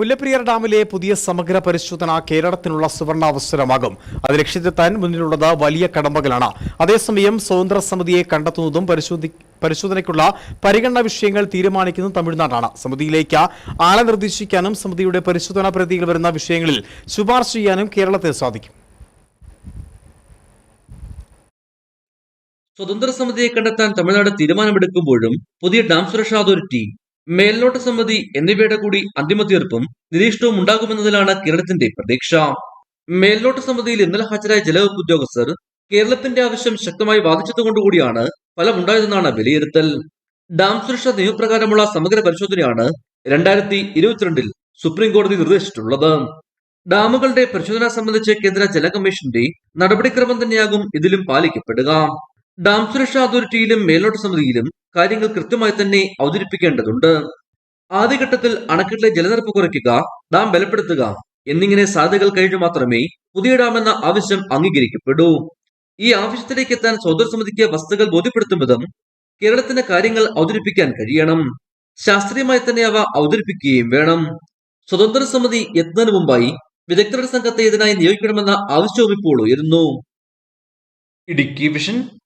മുല്ലപ്പെരിയാർ ഡാമിലെ പുതിയ സമഗ്ര പരിശോധന കേരളത്തിനുള്ള സുവർണാവസരമാകും അത് ലക്ഷ്യത്തെത്താൻ മുന്നിലുള്ളത് വലിയ കടമ്പകളാണ്. അതേസമയം സ്വതന്ത്ര സമിതിയെ കണ്ടെത്തുന്നതും പരിശോധി പരിശോധനയ്ക്കുള്ള പരിഗണനാ വിഷയങ്ങൾ തീരുമാനിക്കുന്നതും തമിഴ്നാടാണ്. സമിതിയിലേക്ക് ആളെ നിർദ്ദേശിക്കാനും സമിതിയുടെ പരിശോധനാ പ്രതികൾ വരുന്ന വിഷയങ്ങളിൽ ശുപാർശ ചെയ്യാനും കേരളത്തിന് സാധിക്കും. സ്വതന്ത്ര സമിതിയെ കണ്ടെത്താൻ തമിഴ്നാട് തീരുമാനമെടുക്കുമ്പോഴും പുതിയ ഡാം സുരക്ഷാ അതോറിറ്റി മേൽനോട്ട സമിതി എന്നിവയുടെ കൂടി അന്തിമ തീർപ്പും നിരീക്ഷണവും ഉണ്ടാകുമെന്നതിലാണ് കേരളത്തിന്റെ പ്രതീക്ഷ. മേൽനോട്ട സമിതിയിൽ ഇന്നലെ ഹാജരായ ജലവകുപ്പ് ഉദ്യോഗസ്ഥർ കേരളത്തിന്റെ ആവശ്യം ശക്തമായി വാദിച്ചതുകൊണ്ടുകൂടിയാണ് ഫലമുണ്ടായതെന്നാണ് വിലയിരുത്തൽ. ഡാം സുരക്ഷാ നിയമപ്രകാരമുള്ള സമഗ്ര പരിശോധനയാണ് രണ്ടായിരത്തി ഇരുപത്തിരണ്ടിൽ സുപ്രീം കോടതി നിർദ്ദേശിച്ചിട്ടുള്ളത്. ഡാമുകളുടെ പരിശോധന സംബന്ധിച്ച് കേന്ദ്ര ജലകമ്മീഷന്റെ നടപടിക്രമം തന്നെയാകും ഇതിലും പാലിക്കപ്പെടുക. ഡാം സുരക്ഷാ അതോറിറ്റിയിലും മേൽനോട്ട സമിതിയിലും കാര്യങ്ങൾ കൃത്യമായി തന്നെ അവതരിപ്പിക്കേണ്ടതുണ്ട്. ആദ്യഘട്ടത്തിൽ അണക്കെട്ടിലെ ജലനിരപ്പ് കുറയ്ക്കുക ഡാം ബലപ്പെടുത്തുക എന്നിങ്ങനെ സാധ്യതകൾ കഴിഞ്ഞു മാത്രമേ പുതിയ ഡാം എന്ന ആവശ്യം അംഗീകരിക്കപ്പെടൂ. ഈ ആവശ്യത്തിലേക്ക് എത്താൻ സ്വതന്ത്ര സമിതിക്ക് വസ്തുക്കൾ ബോധ്യപ്പെടുത്തും വിധം കേരളത്തിന്റെ കാര്യങ്ങൾ അവതരിപ്പിക്കാൻ കഴിയണം. ശാസ്ത്രീയമായി തന്നെ അവ അവതരിപ്പിക്കുകയും വേണം. സ്വതന്ത്ര സമിതി എത്തുന്നതിന് മുമ്പായി വിദഗ്ധരുടെ സംഘത്തെ ഇതിനായി നിയോഗിക്കണമെന്ന ആവശ്യവും ഇപ്പോൾ ഉയരുന്നു. ഇടുക്കി വിഷൻ